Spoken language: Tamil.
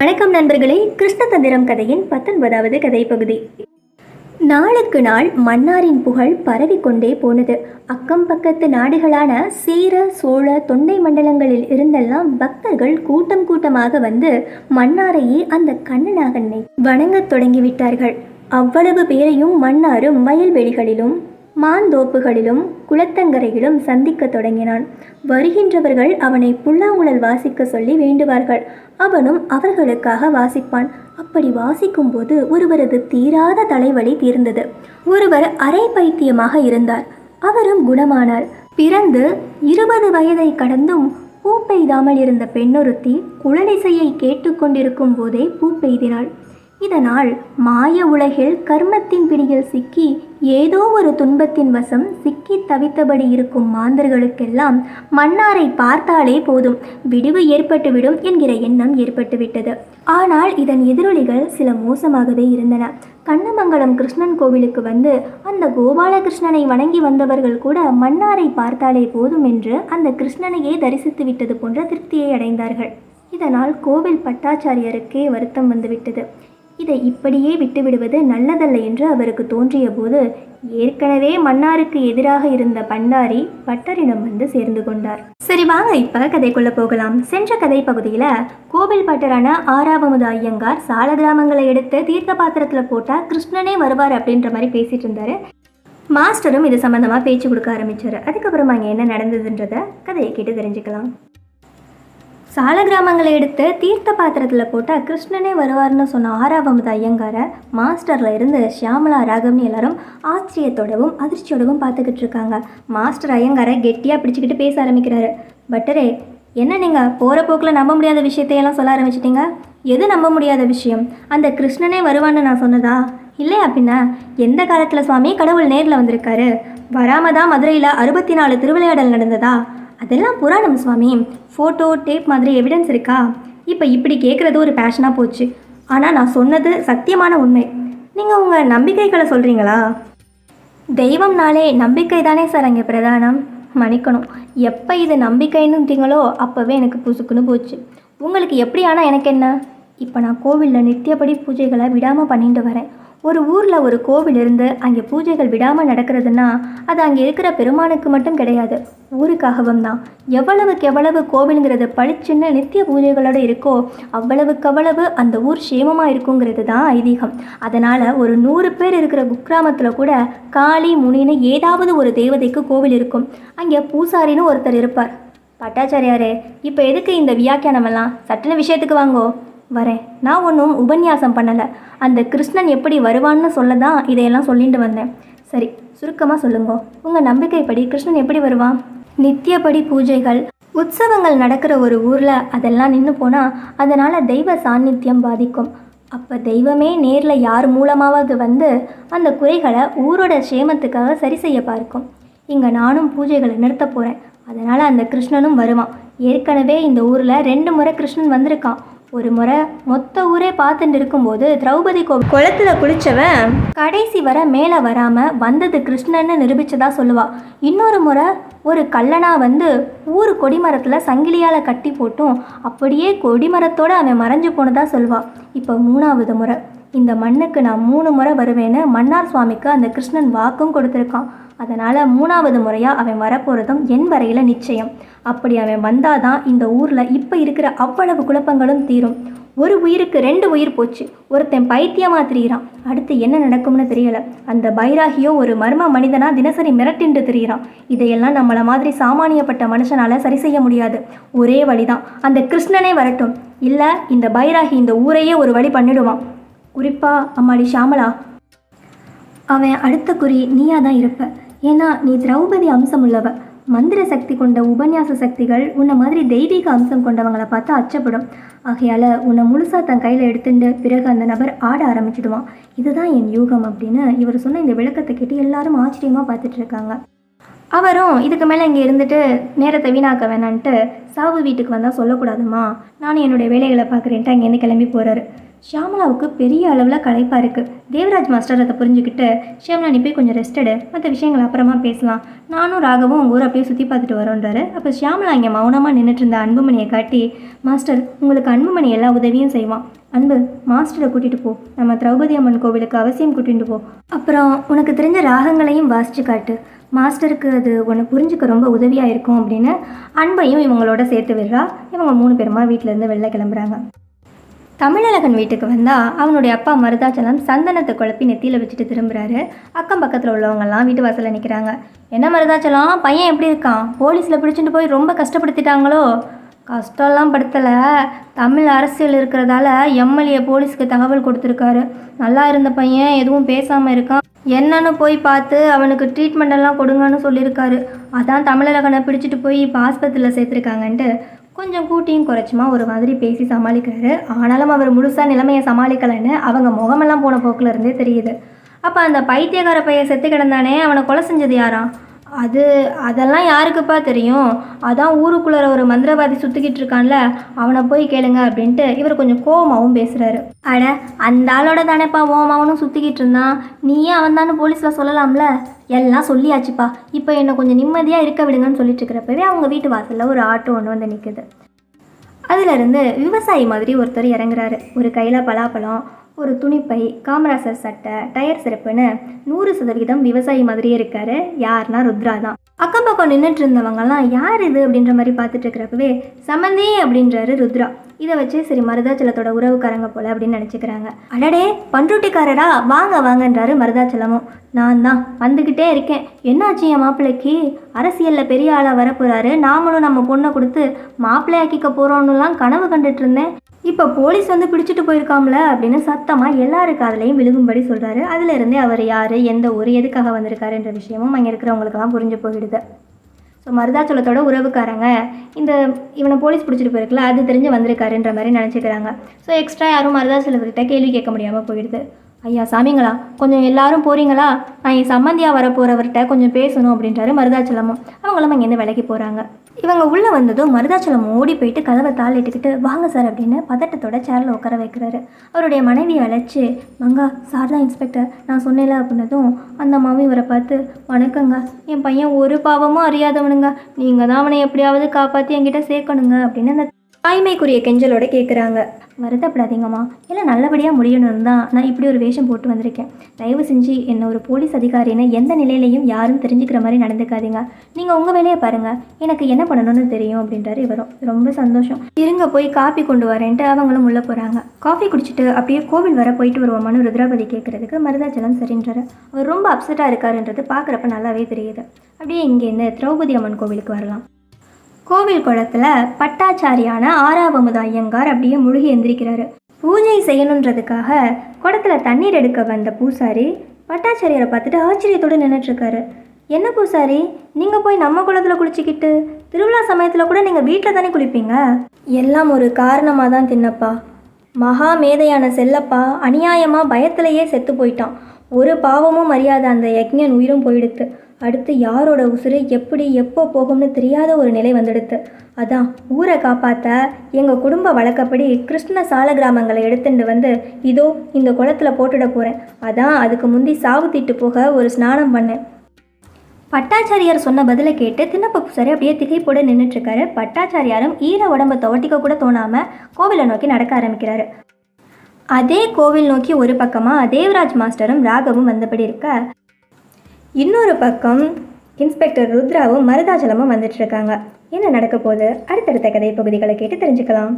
வணக்கம் நண்பர்களே கிருஷ்ணதந்திரம் கதையின் பத்தொன்பதாவது கதை பகுதி நாளுக்கு நாள் மன்னாரின் புகழ் பரவிக்கொண்டே போனது. அக்கம் பக்கத்து நாடுகளான சீர சோழ தொண்டை மண்டலங்களில் இருந்தெல்லாம் பக்தர்கள் கூட்டம் கூட்டமாக வந்து மன்னாரையே அந்த கண்ணனாகனை வணங்கத் தொடங்கிவிட்டார்கள். அவ்வளவு பேரையும் மன்னாரும் வயல்வெளிகளிலும் மாந்தோப்புகளிலும் குளத்தங்கரையிலும் சந்திக்கத் தொடங்கினான். வருகின்றவர்கள் அவனை புல்லாங்குழல் வாசிக்க சொல்லி வேண்டுவார்கள். அவனும் அவர்களுக்காக வாசிப்பான். அப்படி வாசிக்கும்போது ஒருவரது தீராத தலைவலி தீர்ந்தது. ஒருவர் அரை பைத்தியமாக இருந்தார். அவரும் குணமானார். பிறந்து இருபது வயதை கடந்தும் பூ பெய்தாமல் இருந்த பெண்ணொருத்தி குழலிசையை கேட்டுக்கொண்டிருக்கும் போதே பூ பெய்தினாள். இதனால் மாய உலகில் கர்மத்தின் பிடியில் சிக்கி ஏதோ ஒரு துன்பத்தின் வசம் சிக்கி தவித்தபடி இருக்கும் மாந்தர்களுக்கெல்லாம் மன்னாரை பார்த்தாலே போதும். விடிவு ஏற்பட்டுவிடும் என்கிற எண்ணம் ஏற்பட்டுவிட்டது. ஆனால் இதன் எதிரொலிகள் சில மோசமாகவே இருந்தன. கண்ணமங்கலம் கிருஷ்ணன் கோவிலுக்கு வந்து அந்த கோபாலகிருஷ்ணனை வணங்கி வந்தவர்கள் கூட மன்னாரை பார்த்தாலே போதும் என்று அந்த கிருஷ்ணனையே தரிசித்து விட்டது போன்ற திருப்தியை அடைந்தார்கள். இதனால் கோவில் பட்டாச்சாரியருக்கே வருத்தம் வந்துவிட்டது. இதை இப்படியே விட்டுவிடுவது நல்லதல்ல என்று அவருக்கு தோன்றிய போது ஏற்கனவே மன்னாருக்கு எதிராக இருந்த பண்டாரி பட்டரிடம் வந்து சேர்ந்து கொண்டார். சரி வாங்க இப்ப கதைக்குள்ள போகலாம். சென்ற கதை பகுதியில கோவில் பட்டரான ஆறாவமுது ஐயங்கார் சால கிராமங்களை எடுத்து தீர்த்த பாத்திரத்துல போட்டா கிருஷ்ணனே வருவார் அப்படின்ற மாதிரி பேசிட்டு இருந்தாரு. மாஸ்டரும் இது சம்பந்தமா பேச்சு கொடுக்க ஆரம்பிச்சாரு. அதுக்கப்புறமா அங்கே என்ன நடந்ததுன்றத கதையை கேட்டு தெரிஞ்சுக்கலாம். சால கிராமங்களை எடுத்து தீர்த்த பாத்திரத்தில் போட்டால் கிருஷ்ணனே வருவார்னு சொன்ன ஆறாவது ஐயங்காரை மாஸ்டரில் இருந்து ஷியாமலா ராகம்னு எல்லாரும் ஆச்சரியத்தோடவும் அதிர்ச்சியோடவும் பார்த்துக்கிட்டு இருக்காங்க. மாஸ்டர் ஐயங்காரை கெட்டியாக பிடிச்சிக்கிட்டு பேச ஆரம்பிக்கிறாரு. பட்டரே என்ன நீங்கள் போகிற போக்கில் நம்ப முடியாத விஷயத்தையெல்லாம் சொல்ல ஆரம்பிச்சிட்டிங்க? எது நம்ப முடியாத விஷயம்? அந்த கிருஷ்ணனே வருவான்னு நான் சொன்னதா? இல்லையா பின்ன? எந்த காலத்தில் சுவாமி கடவுள் நேரில் வந்திருக்காரு? வராம தான் மதுரையில் அறுபத்தி நாலு திருவிளையாடல் நடந்ததா? அதெல்லாம் புராணம் சுவாமி. ஃபோட்டோ டேப் மாதிரி எவிடன்ஸ் இருக்கா? இப்போ இப்படி கேட்குறது ஒரு பேஷனாக போச்சு. ஆனால் நான் சொன்னது சத்தியமான உண்மை. நீங்கள் உங்கள் நம்பிக்கைகளை சொல்கிறீங்களா தெய்வம்னாலே நம்பிக்கை தானே சார் அங்கே பிரதானம்? மன்னிக்கணும். எப்போ இது நம்பிக்கைன்னுட்டீங்களோ அப்போவே எனக்கு புசுக்குன்னு போச்சு. உங்களுக்கு எப்படி ஆனால் எனக்கு என்ன? இப்போ நான் கோவிலில் நித்தியப்படி பூஜைகளை விடாமல் பண்ணிட்டு வரேன். ஒரு ஊரில் ஒரு கோவில் இருந்து அங்கே பூஜைகள் விடாமல் நடக்கிறதுனா அது அங்கே இருக்கிற பெருமானுக்கு மட்டும் கிடையாது. ஊருக்காகவும் தான். எவ்வளவுக்கு எவ்வளவு கோவிலுங்கிறது பளிச்சுன்னு நித்திய பூஜைகளோடு இருக்கோ அவ்வளவுக்கு அவ்வளவு அந்த ஊர் சேமமாக இருக்குங்கிறது தான் ஐதீகம். அதனால் ஒரு நூறு பேர் இருக்கிற குக்கிராமத்தில் கூட காளி முனின்னு ஏதாவது ஒரு தேவதைக்கு கோவில் இருக்கும். அங்கே பூசாரின்னு ஒருத்தர் இருப்பார். பட்டாச்சாரியாரே இப்போ எதுக்கு இந்த வியாக்கியானமெல்லாம்? சட்டின விஷயத்துக்கு வாங்கோ. வரேன். நான் ஒன்றும் உபன்யாசம் பண்ணலை. அந்த கிருஷ்ணன் எப்படி வருவான்னு சொல்ல தான் இதையெல்லாம் சொல்லிட்டு வந்தேன். சரி சுருக்கமாக சொல்லுங்க. உங்கள் நம்பிக்கைப்படி கிருஷ்ணன் எப்படி வருவான்? நித்தியப்படி பூஜைகள் உற்சவங்கள் நடக்கிற ஒரு ஊரில் அதெல்லாம் நின்று போனால் அதனால் தெய்வ சாநித்தியம் பாதிக்கும். அப்போ தெய்வமே நேரில் யார் மூலமாவது வந்து அந்த குறைகளை ஊரோட சேமத்துக்காக சரி செய்ய பார்க்கும். இங்கே நானும் பூஜைகளை நிறுத்த போகிறேன் அதனால் அந்த கிருஷ்ணனும் வருவான். ஏற்கனவே இந்த ஊரில் ரெண்டு முறை கிருஷ்ணன் வந்திருக்கான். ஒரு முறை மொத்த ஊரே பார்த்துட்டு இருக்கும்போது திரௌபதி கோ குளத்துல குளித்தவன் கடைசி வர மேலே வராமல் வந்தது கிருஷ்ணன்னு நிரூபிச்சதா சொல்லுவாள் இன்னொரு முறை ஒரு கல்லனா வந்து ஊர் கொடிமரத்தில் சங்கிலியால் கட்டி போட்டும் அப்படியே கொடிமரத்தோடு அவன் மறைஞ்சு போனதாக சொல்லுவாள் இப்போ மூணாவது முறை. இந்த மண்ணுக்கு நான் மூணு முறை வருவேன்னு மன்னார் சுவாமிக்கு அந்த கிருஷ்ணன் வாக்கும் கொடுத்துருக்கான். அதனால் மூணாவது முறையாக அவன் வரப்போகிறதும் என் வரையில் நிச்சயம். அப்படி அவன் வந்தாதான் இந்த ஊரில் இப்போ இருக்கிற அவ்வளவு குழப்பங்களும் தீரும். ஒரு உயிருக்கு ரெண்டு உயிர் போச்சு. ஒருத்தன் பைத்தியமாக திரியிறான். அடுத்து என்ன நடக்கும்னு தெரியலை. அந்த பைராகியோ ஒரு மர்ம மனிதனா தினசரி மிரட்டின்று திரியிறான். இதையெல்லாம் நம்மளை மாதிரி சாமானியப்பட்ட மனுஷனால் சரி செய்ய முடியாது. ஒரே வழிதான். அந்த கிருஷ்ணனே வரட்டும். இல்லை இந்த பைராகி இந்த ஊரையே ஒரு வழி பண்ணிடுவான். குறிப்பா அம்மாடி ஷாமலா அவன் அடுத்த குறி நீயா தான் இருப்ப. ஏன்னா நீ திரௌபதி அம்சம் உள்ளவ மந்திர சக்தி கொண்ட உபன்யாச சக்திகள் உன்னை மாதிரி தெய்வீக அம்சம் கொண்டவங்களை பார்த்து அச்சப்படும். ஆகையால் உன்னை முழுசாக தன் கையில் எடுத்துட்டு பிறகு அந்த நபர் ஆட ஆரம்பிச்சிடுவான். இதுதான் என் யூகம் அப்படின்னு இவர் சொன்ன இந்த விளக்கத்தை கேட்டு எல்லாரும் ஆச்சரியமாக பார்த்துட்டு இருக்காங்க அவரும் இதுக்கு மேலே இங்கே இருந்துட்டு நேரத்தை வீணாக்க வேணான்ட்டு சாவு வீட்டுக்கு வந்தால் சொல்லக்கூடாதுமா நானும் என்னுடைய வேலைகளை பார்க்குறேன்ட்டு அங்கேருந்து கிளம்பி போகிறாரு ஷியாமலாவுக்கு பெரிய அளவில் களைப்பாக இருக்குது தேவராஜ் மாஸ்டர் அதை புரிஞ்சுக்கிட்டு ஷியாமலா நீ போய் கொஞ்சம் ரெஸ்ட் எடு. மற்ற விஷயங்கள் அப்புறமா பேசலாம். நானும் ராகவும் உங்கள் ஊரை அப்படியே சுற்றி பார்த்துட்டு வரோன்றாரு. அப்போ ஷியாமலா இங்கே மௌனமாக நின்றுட்டு இருந்த அன்புமணியை காட்டி மாஸ்டர் உங்களுக்கு அன்புமணி எல்லா உதவியும் செய்வான். அன்பு மாஸ்டரை கூட்டிகிட்டு போ. நம்ம திரௌபதி அம்மன் கோவிலுக்கு அவசியம் கூட்டிகிட்டு போ. அப்புறம் உனக்கு தெரிஞ்ச ராகங்களையும் வாசிச்சு காட்டு. மாஸ்டருக்கு அது ஒன்று புரிஞ்சுக்க ரொம்ப உதவியாக இருக்கும் அப்படின்னு அன்பையும் இவங்களோட சேர்த்து விடுறா. இவங்க மூணு பேருமா வீட்டிலேருந்து வெளில கிளம்புறாங்க. தமிழழகன் வீட்டுக்கு வந்தால் அவனுடைய அப்பா மருதாச்சலம் சந்தனத்தை குழப்பி நெத்தியில் வச்சுட்டு திரும்புகிறாரு அக்கம் பக்கத்தில் உள்ளவங்கெல்லாம் வீட்டு வாசலில் நிற்கிறாங்க என்ன மருதாச்சலம்? பையன் எப்படி இருக்கான்? போலீஸில் பிடிச்சிட்டு போய் ரொம்ப கஷ்டப்படுத்திட்டாங்களோ? கஷ்டம்லாம் படுத்தலை. தமிழ் அரசியல் இருக்கிறதால எம்எல்ஏ போலீஸ்க்கு தகவல் கொடுத்துருக்காரு. நல்லா இருந்த பையன் எதுவும் பேசாமல் இருக்கான். என்னன்னு போய் பார்த்து அவனுக்கு ட்ரீட்மெண்ட் எல்லாம் கொடுங்கன்னு சொல்லியிருக்காரு. அதான் தமிழழகனை பிடிச்சிட்டு போய் இப்போ ஆஸ்பத்திரியில் சேர்த்துருக்காங்கன்ட்டு கொஞ்சம் கூட்டியும் குறைச்சுமா ஒரு மாதிரி பேசி சமாளிக்கிறாரு. ஆனாலும் அவர் முழுசாக நிலைமையை சமாளிக்கலைன்னு அவங்க முகமெல்லாம் போன போக்கில் இருந்தே தெரியுது. அப்போ அந்த பைத்தியக்கார பையன் செத்து கிடந்தானே அவனை கொலை செஞ்சது யாரா? அது அதெல்லாம் யாருக்குப்பா தெரியும்? அதான் ஊருக்குள்ளே ஒரு மந்திரவாதி சுற்றிக்கிட்டு இருக்கான்ல அவனை போய் கேளுங்க அப்படின்ட்டு இவர் கொஞ்சம் கோவமாகவும் பேசுகிறாரு அட அந்த ஆளோட தானேப்பா ஓமாவனும் சுற்றிக்கிட்டு இருந்தான். நீயே அவன் தானே போலீஸில் சொல்லலாம்ல? எல்லாம் சொல்லியாச்சுப்பா. இப்போ என்னை கொஞ்சம் நிம்மதியாக இருக்க விடுங்கன்னு சொல்லிட்டு இருக்கிறப்பவே அவங்க வீட்டு வாசலில் ஒரு ஆட்டோ ஒன்று வந்து நிற்குது அதிலிருந்து விவசாயி மாதிரி ஒருத்தர் இறங்குறாரு. ஒரு கையில் பலாப்பழம் ஒரு துணிப்பை காமராசர் சட்டை டயர் சிறப்புன்னு நூறு சதவீதம் விவசாயி மாதிரியே இருக்காரு. யாருன்னா ருத்ரா தான். அக்கம் பக்கம் நின்றுட்டு இருந்தவங்கலாம் யார் இது? அப்படின்ற மாதிரி பார்த்துட்டு இருக்கிறப்பவே சமந்தி அப்படின்றாரு ருத்ரா. இதை வச்சு சரி மருதாச்சலத்தோட உறவுக்காரங்க போல அப்படின்னு நினச்சிக்கிறாங்க. அடடே பண்ருட்டிக்காரரா? வாங்க வாங்கன்றாரு மருதாச்சலமும். நான் தான் வந்துக்கிட்டே இருக்கேன். என்னாச்சு என் மாப்பிள்ளைக்கு? அரசியலில் பெரிய ஆளாக வரப்போகிறாரு நாமளும் நம்ம பொண்ணை கொடுத்து மாப்பிள்ளையாக்கிக்க போகிறோன்னுலாம் கனவு கண்டுட்டு இருந்தேன். இப்போ போலீஸ் வந்து பிடிச்சிட்டு போயிருக்காம்ல அப்படின்னு சத்தமாக எல்லாரு காதலையும் விழுகும்படி சொல்கிறாரு அதிலிருந்தே அவர் யார் எந்த ஊர் எதுக்காக வந்திருக்காருன்ற விஷயமும் அங்கே இருக்கிறவங்களுக்கெல்லாம் புரிஞ்சு போயிடுது. ஸோ மருதாச்சலத்தோட உறவுக்காரங்க இந்த இவனை போலீஸ் பிடிச்சிட்டு போயிருக்கல அது தெரிஞ்சு வந்திருக்காருன்ற மாதிரி நினச்சிக்கிறாங்க. ஸோ எக்ஸ்ட்ரா யாரும் மருதாச்சலத்துக்கிட்ட கேள்வி கேட்க முடியாமல் போயிடுது. ஐயா சாமிங்களா கொஞ்சம் எல்லாரும் போகிறீங்களா நான் என் சம்மந்தியாக வர போகிறவர்கிட்ட கொஞ்சம் பேசணும் அப்படின்றாரு மருதாச்சலமும். அவங்களும் அங்கேருந்து விலைக்கு போகிறாங்க இவங்க உள்ளே வந்ததும் மருதாச்சலம் ஓடி போயிட்டு கதவை தாளிட்டுக்கிட்டு வாங்க சார் அப்படின்னு பதட்டத்தோட சேரில் உட்கார வைக்கிறாரு. அவருடைய மனைவியை அழைச்சி மங்கா சார் தான் இன்ஸ்பெக்டர் நான் சொன்னேன்ல அப்படின்னதும் அந்த அம்மாவும் இவரை பார்த்து வணக்கங்க என் பையன் ஒரு பாவமும் அறியாதவனுங்க. நீங்கள் தான் அவனை எப்படியாவது காப்பாற்றி என்கிட்ட சேர்க்கணுங்க அப்படின்னு அந்த தாய்மைக்குரிய கெஞ்சலோட கேட்குறாங்க வருத்தப்படாதீங்கம்மா. எல்லாம் நல்லபடியாக முடியணும்னு தான் நான் இப்படி ஒரு வேஷம் போட்டு வந்திருக்கேன். தயவு செஞ்சு என்னை ஒரு போலீஸ் அதிகாரின்னு எந்த நிலையிலையும் யாரும் தெரிஞ்சுக்கிற மாதிரி நடந்துக்காதீங்க. நீங்கள் உங்கள் வேலையை பாருங்கள் எனக்கு என்ன பண்ணணும்னு தெரியும் அப்படின்றாரு இவரும். ரொம்ப சந்தோஷம். இருங்க போய் காப்பி கொண்டு வரேன்ட்டு அவங்களும் உள்ளே போகிறாங்க காஃபி குடிச்சிட்டு அப்படியே கோவில் வர போயிட்டு வருவோமான்னு ருத்ராபதி கேட்குறதுக்கு மருதாச்சலம் சரின்றாரு. அவர் ரொம்ப அப்செட்டாக இருக்காருன்றது பார்க்குறப்ப நல்லாவே தெரியுது. அப்படியே இங்கேருந்து திரௌபதி அம்மன் கோவிலுக்கு வரலாம். கோவில் குளத்தில் பட்டாச்சாரியான ஆறாவமுத ஐயங்கார் அப்படியே முழுகி எந்திரிக்கிறாரு. பூஜை செய்யணுன்றதுக்காக குடத்துல தண்ணீர் எடுக்க வந்த பூசாரி பட்டாச்சாரியரை பார்த்துட்டு ஆச்சரியத்தோடு நின்றுட்டுருக்காரு என்ன பூசாரி நீங்கள் போய் நம்ம குளத்துல குளிச்சுக்கிட்டு திருவிழா சமயத்தில் கூட நீங்கள் வீட்டில் தானே குளிப்பீங்க? எல்லாம் ஒரு காரணமாக தான் தின்னப்பா. மகா மேதையான செல்லப்பா அநியாயமாக பயத்திலேயே செத்து போயிட்டான். ஒரு பாவமும் அறியாத அந்த யக்ஞன் உயிரும் போயிடுத்து. அடுத்து யாரோட உசுறு எப்படி எப்போ போகும்னு தெரியாத ஒரு நிலை வந்துடுத்து. அதான் ஊரை காப்பாற்ற எங்கள் குடும்ப வழக்கப்படி கிருஷ்ண சால கிராமங்களை எடுத்துட்டு வந்து இதோ இந்த குளத்துல போட்டுட போகிறேன் அதான் அதுக்கு முந்தி சாவு தீட்டு போக ஒரு ஸ்நானம் பண்ணேன். பட்டாச்சாரியார் சொன்ன பதிலை கேட்டு தின்னப்பூசாரி அப்படியே திகைப்போட நின்றுட்டுருக்காரு பட்டாச்சாரியாரும் ஈர உடம்ப துவட்டிக்க கூட தோணாமல் கோவிலை நோக்கி நடக்க ஆரம்பிக்கிறாரு. அதே கோவில் நோக்கி ஒரு பக்கமாக தேவராஜ் மாஸ்டரும் ராகவும் வந்தபடி இருக்க இன்னொரு பக்கம் இன்ஸ்பெக்டர் ருத்ராவும் மருதாச்சலமும் வந்துட்டு இருக்காங்க. என்ன நடக்க போகுது? அடுத்தடுத்த கதை பகுதிகளை கேட்டு தெரிஞ்சுக்கலாம்.